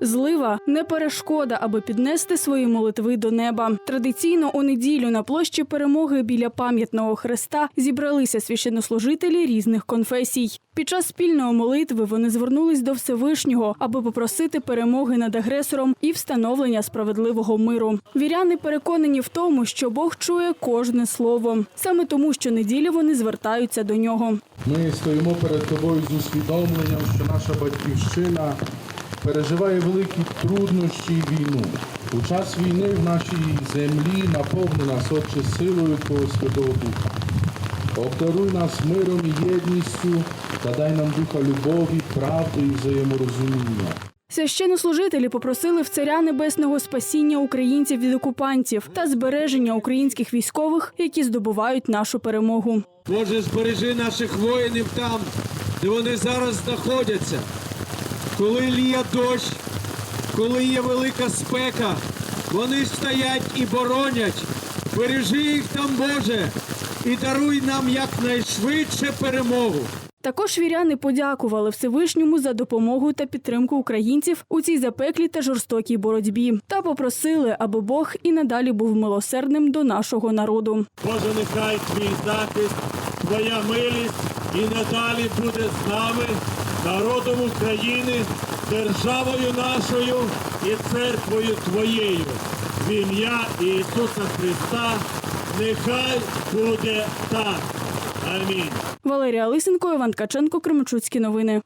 Злива не перешкода, аби піднести свої молитви до неба. Традиційно у неділю на площі перемоги біля пам'ятного хреста зібралися священнослужителі різних конфесій. Під час спільної молитви вони звернулись до Всевишнього, аби попросити перемоги над агресором і встановлення справедливого миру. Віряни переконані в тому, що Бог чує кожне слово. Саме тому, що неділі вони звертаються до нього. Ми стоїмо перед тобою з усвідомленням, що наша батьківщина переживає великі труднощі і війну. У час війни в нашій землі наповни нас, Отче, силою Твого Святого Духа. Обдаруй нас миром і єдністю та дай нам духа любові, правди і взаєморозуміння. Священнослужителі попросили в царя небесного спасіння українців від окупантів та збереження українських військових, які здобувають нашу перемогу. Боже, збережи наших воїнів там, де вони зараз знаходяться. Коли ліє дощ, коли є велика спека, вони стоять і боронять. Бережи їх там, Боже, і даруй нам якнайшвидше перемогу. Також віряни подякували Всевишньому за допомогу та підтримку українців у цій запеклій та жорстокій боротьбі та попросили, аби Бог і надалі був милосердним до нашого народу. Боже, нехай твій захист, твоя милість і надалі буде з нами, народом України, державою нашою і церквою Твоєю. В ім'я Ісуса Христа, нехай буде так. Амінь. Валерія Лисенко, Іван Ткаченко, Кременчуцькі новини.